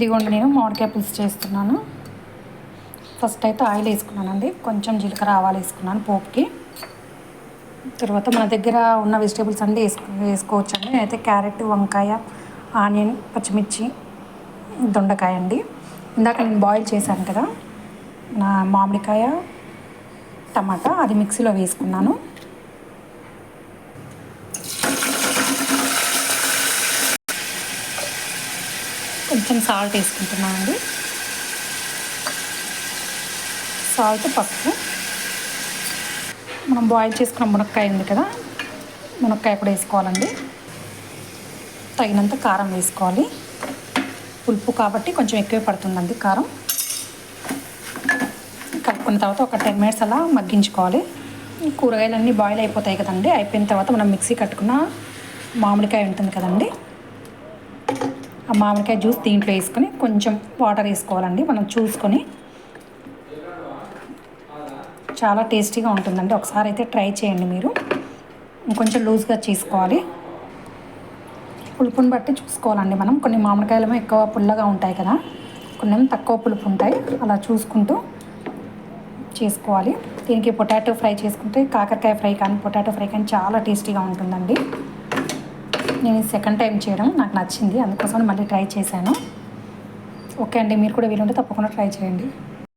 ఇదిగోండి నేను మామిడికాయ పులుసు చేస్తున్నాను. ఫస్ట్ అయితే ఆయిల్ వేసుకున్నానండి. కొంచెం జీలకర్ర ఆవాలు వేసుకున్నాను పోపుకి. తర్వాత మన దగ్గర ఉన్న వెజిటేబుల్స్ అన్నీ వేసుకో వేసుకోవచ్చు అండి అయితే క్యారెట్ వంకాయ ఆనియన్ పచ్చిమిర్చి దొండకాయ అండి. ఇందాక నేను బాయిల్ చేశాను కదా నా మామిడికాయ టమాటా అది మిక్సీలో వేసుకున్నాను. కొంచెం సాల్ట్ వేసుకుంటున్నామండి సాల్ట్ పసుపు. మనం బాయిల్ చేసుకున్న మునక్కాయ ఉంది కదా మునక్కాయ కూడా వేసుకోవాలండి. తగినంత కారం వేసుకోవాలి. పులుపు కాబట్టి కొంచెం ఎక్కువే పడుతుందండి కారం. కలుపుకున్న తర్వాత ఒక టెన్ మినిట్స్ అలా మగ్గించుకోవాలి. కూరగాయలన్నీ బాయిల్ అయిపోతాయి కదండి అయిపోయిన తర్వాత మనం మిక్సీ కట్టుకున్న మామిడికాయ ఉంటుంది కదండి ఆ మామిడికాయ జ్యూస్ దీంట్లో వేసుకొని కొంచెం వాటర్ వేసుకోవాలండి. మనం చూసుకొని చాలా టేస్టీగా ఉంటుందండి. ఒకసారి అయితే ట్రై చేయండి మీరు. కొంచెం లూజ్గా చేసుకోవాలి. పులుపుని బట్టి చూసుకోవాలండి మనం. కొన్ని మామిడికాయలు ఎక్కువ పుల్లగా ఉంటాయి కదా. కొన్ని తక్కువ పులుపు ఉంటాయి. అలా చూసుకుంటూ చేసుకోవాలి. దీనికి పొటాటో ఫ్రై చేసుకుంటే కాకరకాయ ఫ్రై కానీ పొటాటో ఫ్రై కానీ చాలా టేస్టీగా ఉంటుందండి. నేను సెకండ్ టైం చేయడం నాకు నచ్చింది. అందుకోసం మళ్ళీ ట్రై చేశాను. ఓకే అండి మీరు కూడా వీలుంటే తప్పకుండా ట్రై చేయండి.